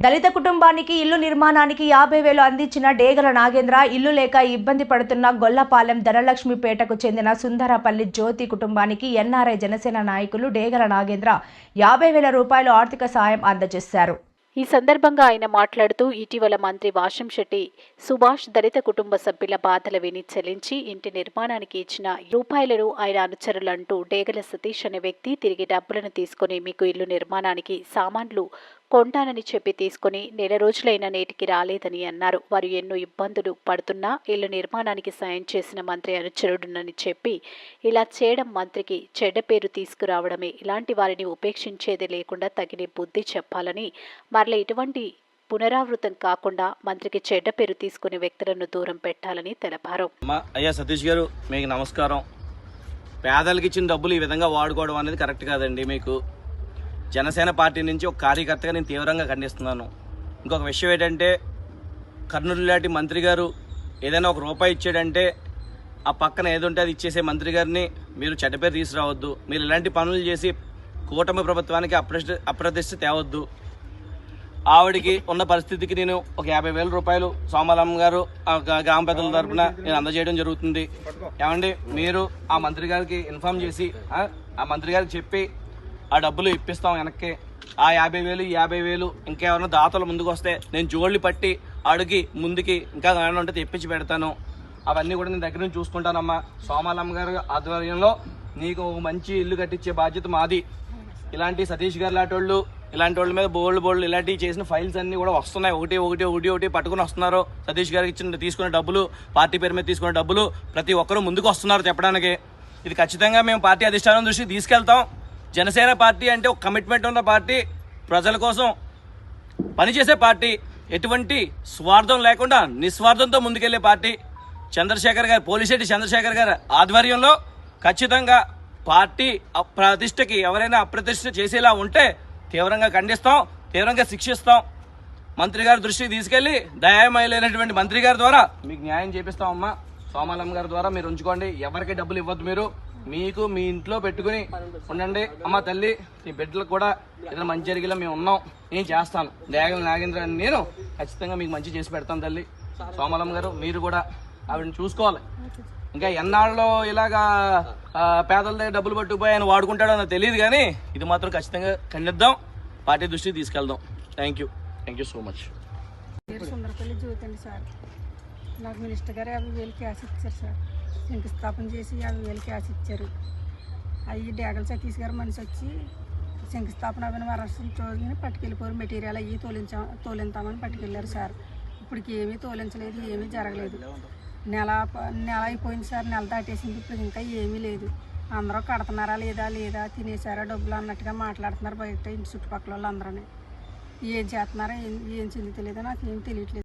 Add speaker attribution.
Speaker 1: దళిత కుటుంబానికి ఇల్లు నిర్మాణానికి యాభై వేలు అందించిన డేగల నాగేంద్ర ఇల్లు లేక ఇబ్బంది పడుతున్న గొల్లపాలెం ధనలక్ష్మిపేటకు చెందిన సుందరపల్లి జ్యోతి కుటుంబానికి ఎన్ఆర్ఐ జనసేన నాయకులు డేగల నాగేంద్ర యాభై వేల రూపాయలు ఆర్థిక సాయం అందజేశారు.
Speaker 2: ఈ సందర్భంగా ఆయన మాట్లాడుతూ ఇటీవల మంత్రి వాషం శెట్టి సుభాష్ దళిత కుటుంబ సభ్యుల బాధల విని చెల్లించి ఇంటి నిర్మాణానికి ఇచ్చిన రూపాయలను ఆయన అనుచరులంటూ డేగల సతీష్ అనే వ్యక్తి తిరిగి డబ్బులను తీసుకుని మీకు ఇల్లు నిర్మాణానికి సామాన్లు కొంటానని చెప్పి తీసుకుని నెల రోజులైన నేటికి రాలేదని అన్నారు. వారు ఎన్నో ఇబ్బందులు పడుతున్నా ఇల్లు నిర్మాణానికి సాయం చేసిన మంత్రి అనుచరుడునని చెప్పి ఇలా చేయడం మంత్రికి చెడ్డ పేరు తీసుకురావడమే. ఇలాంటి వారిని ఉపేక్షించేది లేకుండా తగిన బుద్ధి చెప్పాలని మరల ఇటువంటి పునరావృతం కాకుండా మంత్రికి చెడ్డ పేరు తీసుకునే వ్యక్తులను దూరం పెట్టాలని తెలిపారు.
Speaker 3: అయ్యా సతీష్ గారు మీకు నమస్కారం. పేదలకు ఇచ్చిన డబ్బులు ఈ విధంగా వాడుకోవడం అనేది కరెక్ట్ కాదండి మీకు. జనసేన పార్టీ నుంచి ఒక కార్యకర్తగా నేను తీవ్రంగా ఖండిస్తున్నాను. ఇంకొక విషయం ఏంటంటే కర్నూలు లాంటి మంత్రి గారు ఏదైనా ఒక రూపాయి ఇచ్చాడంటే ఆ పక్కన ఏదుంటే అది ఇచ్చేసే మంత్రి గారిని మీరు చెడ్డపేరు తీసుకురావద్దు. మీరు ఇలాంటి పనులు చేసి కూటమి ప్రభుత్వానికి అప్రతి అప్రతిష్ట తేవద్దు. ఆవిడికి ఉన్న పరిస్థితికి నేను ఒక యాభై వేల రూపాయలు సోమాలమ్మ గారు ఆ గ్రామ పెద్దల తరపున నేను అందజేయడం జరుగుతుంది. ఏమండి? మీరు ఆ మంత్రి గారికి ఇన్ఫామ్ చేసి ఆ మంత్రి గారికి చెప్పి ఆ డబ్బులు ఇప్పిస్తాం వెనక్కి. ఆ యాభై వేలు యాభై వేలు ఇంకెవరైనా దాతలు ముందుకు వస్తే నేను జోళ్ళు పట్టి అడిగి ముందుకి ఇంకా ఏమైనా ఉంటే తెప్పించి పెడతాను. అవన్నీ కూడా నేను దగ్గర నుంచి చూసుకుంటానమ్మా. సోమాలమ్మ గారు ఆధ్వర్యంలో నీకు ఒక మంచి ఇల్లు కట్టించే బాధ్యత మాది. ఇలాంటి సతీష్ గారు లాంటి వాళ్ళు ఇలాంటి వాళ్ళ మీద బోల్డ్ బోల్డ్ ఇలాంటివి చేసిన ఫైల్స్ అన్నీ కూడా వస్తున్నాయి. ఒకటి ఒకటి ఒకటి ఒకటి పట్టుకుని వస్తున్నారు. సతీష్ గారికి ఇచ్చిన తీసుకున్న డబ్బులు పార్టీ పేరు మీద తీసుకున్న డబ్బులు ప్రతి ఒక్కరూ ముందుకు వస్తున్నారు చెప్పడానికి. ఇది ఖచ్చితంగా మేము పార్టీ అధిష్టానం దృష్టికి తీసుకెళ్తాం. జనసేన పార్టీ అంటే ఒక కమిట్మెంట్ ఉన్న పార్టీ. ప్రజల కోసం పనిచేసే పార్టీ. ఎటువంటి స్వార్థం లేకుండా నిస్వార్థంతో ముందుకెళ్ళే పార్టీ. చంద్రశేఖర్ గారు పోలిశెట్టి చంద్రశేఖర్ గారు ఆధ్వర్యంలో ఖచ్చితంగా పార్టీ ప్రతిష్టకి ఎవరైనా అప్రతిష్ట చేసేలా ఉంటే తీవ్రంగా ఖండిస్తాం తీవ్రంగా శిక్షిస్తాం. మంత్రి గారి దృష్టికి తీసుకెళ్ళి దయామయులైనటువంటి మంత్రి గారి ద్వారా మీకు న్యాయం చేపిస్తామమ్మా సోమాలమ్మ గారి ద్వారా మీరు ఉంచుకోండి. ఎవరికి డబ్బులు ఇవ్వద్దు మీరు. మీకు మీ ఇంట్లో పెట్టుకుని ఉండండి. అమ్మ తల్లి మీ బిడ్డలకు కూడా ఇతర మంచి జరిగేలా మేము ఉన్నాం. నేను చేస్తాను. దేగల నాగేంద్ర అని నేను ఖచ్చితంగా మీకు మంచి చేసి పెడతాను తల్లి. సోమలమ్మ గారు మీరు కూడా ఆవిడని చూసుకోవాలి. ఇంకా ఎన్నాళ్ళు ఇలాగా పేదల దగ్గర డబ్బులు పట్టుకుపోయి ఆయన వాడుకుంటాడో నాకు తెలియదు కానీ ఇది మాత్రం ఖచ్చితంగా ఖండిద్దాం. పార్టీ దృష్టికి తీసుకెళ్దాం. Thank you thank you so much
Speaker 4: Sundarapalli Jyothi అండి సార్. నాకు మినిస్టర్ గారు యాభై వేలు క్యాష్ ఇచ్చారు సార్. శంకుస్థాపన చేసి యాభై వేలు క్యాష్ ఇచ్చారు. అవి డేగల సతీష్ గారు మనిషి వచ్చి శంకుస్థాపన అవన్నీ వరసలు రోజుని పట్టుకెళ్ళిపోరు. మెటీరియల్ అవి తోలించా తోలింతామని పట్టుకెళ్ళారు సార్. ఇప్పటికి ఏమీ తోలించలేదు ఏమీ జరగలేదు. నెల నెల అయిపోయింది సార్. నెల దాటేసింది ఇప్పుడు ఇంకా ఏమీ లేదు. అందరూ కడుతున్నారా లేదా లేదా తినేసారా డబ్బులు అన్నట్టుగా మాట్లాడుతున్నారు బయట ఇంటి చుట్టుపక్కల వాళ్ళు అందరూ ఏం చేస్తున్నారో ఏం ఏం చెందుతలేదో నాకు ఏం తెలియట్లేదు.